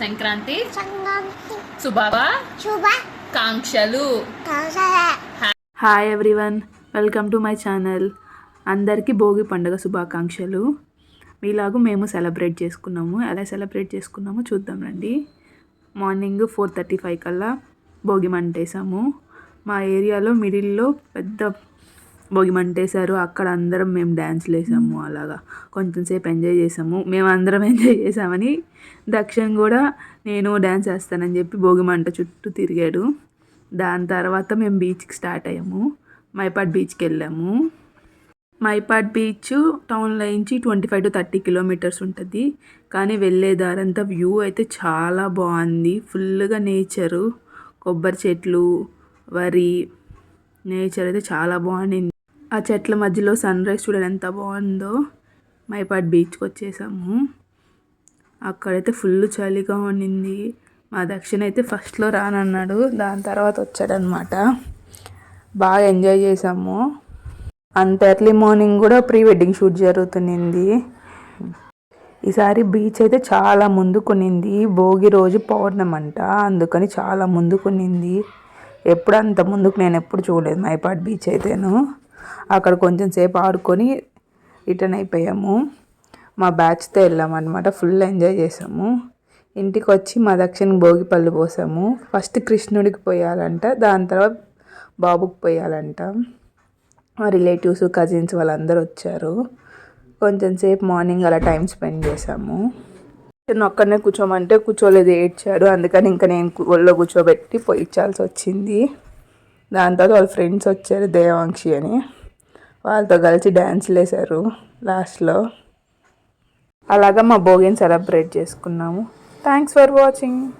సంక్రాంతి. సంగంతి శుభావ శుభ కాంక్షలు. కౌసల hi everyone welcome to my channel అందరికీ భోగి పండుగ శుభాకాంక్షలు. మీలాగు మేము సెలబ్రేట్ చేసుకున్నాము. ఎలా సెలబ్రేట్ చేసుకున్నామో చూద్దాం రండి. మార్నింగ్ ఫోర్ థర్టీ ఫైవ్ కల్లా భోగి మంటేసాము మా ఏరియాలో మిడిల్లో పెద్ద భోగిమంటేశారు. అక్కడ అందరం మేము డ్యాన్స్లు వేసాము అలాగా. కొంచెం సేపు ఎంజాయ్ చేసాము. మేము అందరం ఎంజాయ్ చేసామని దక్షిణ కూడా నేను డ్యాన్స్ వేస్తానని చెప్పి భోగిమంట చుట్టూ తిరిగాడు. దాని తర్వాత మేము బీచ్కి స్టార్ట్ అయ్యాము. మైపాడ్ బీచ్కి వెళ్ళాము. మైపాడ్ బీచ్ టౌన్లో నుంచి twenty five to thirty kilometres ఉంటుంది. కానీ వెళ్ళే దారంతా వ్యూ అయితే చాలా బాగుంది. ఫుల్గా నేచరు. కొబ్బరి చెట్లు వరి నేచర్ అయితే చాలా బాగుండింది. ఆ చెట్ల మధ్యలో సన్ రైజ్ చూడండి ఎంత బాగుందో. మైపాడ్ బీచ్కి వచ్చేసాము. అక్కడైతే ఫుల్ చలిగా ఉండింది మా దక్షిణ అయితే ఫస్ట్లో రానన్నాడు దాని తర్వాత వచ్చాడనమాట. బాగా ఎంజాయ్ చేసాము. అంత ఎర్లీ మార్నింగ్ కూడా ప్రీ వెడ్డింగ్ షూట్ జరుగుతునింది ఈసారి బీచ్ అయితే చాలా ముందుకునింది భోగి రోజు పౌర్ణం అంట అందుకని చాలా ముందుకునింది ఎప్పుడు అంత ముందుకు నేను ఎప్పుడు చూడలేదు మైపాడ్ బీచ్ అయితేను. అక్కడ కొంచెం సేపు ఆడుకొని రిటర్న్ అయిపోయాము. మా బ్యాచ్తో వెళ్ళామన్నమాట ఫుల్ ఎంజాయ్ చేసాము. ఇంటికి వచ్చి మా దక్షిణ భోగి పళ్ళు పోసాము. ఫస్ట్ కృష్ణుడికి పోయాలంట దాని తర్వాత బాబుకి పోయాలంట. మా రిలేటివ్స్ కజిన్స్ వాళ్ళందరూ వచ్చారు. కొంచెం సేపు మార్నింగ్ అలా టైం స్పెండ్ చేసాము. నేను ఒక్కడనే కూర్చోమంటే కూర్చోలేదు ఏడ్చాడు. అందుకని ఇంకా నేను ఒళ్ళో కూర్చోబెట్టి పోయించాల్సి వచ్చింది దాని తర్వాత వాళ్ళ ఫ్రెండ్స్ వచ్చారు దేవాంక్షి అని. వాళ్ళతో కలిసి డ్యాన్స్లు వేశారు లాస్ట్లో. అలాగా మా భోగిని సెలబ్రేట్ చేసుకున్నాము. Thanks for watching.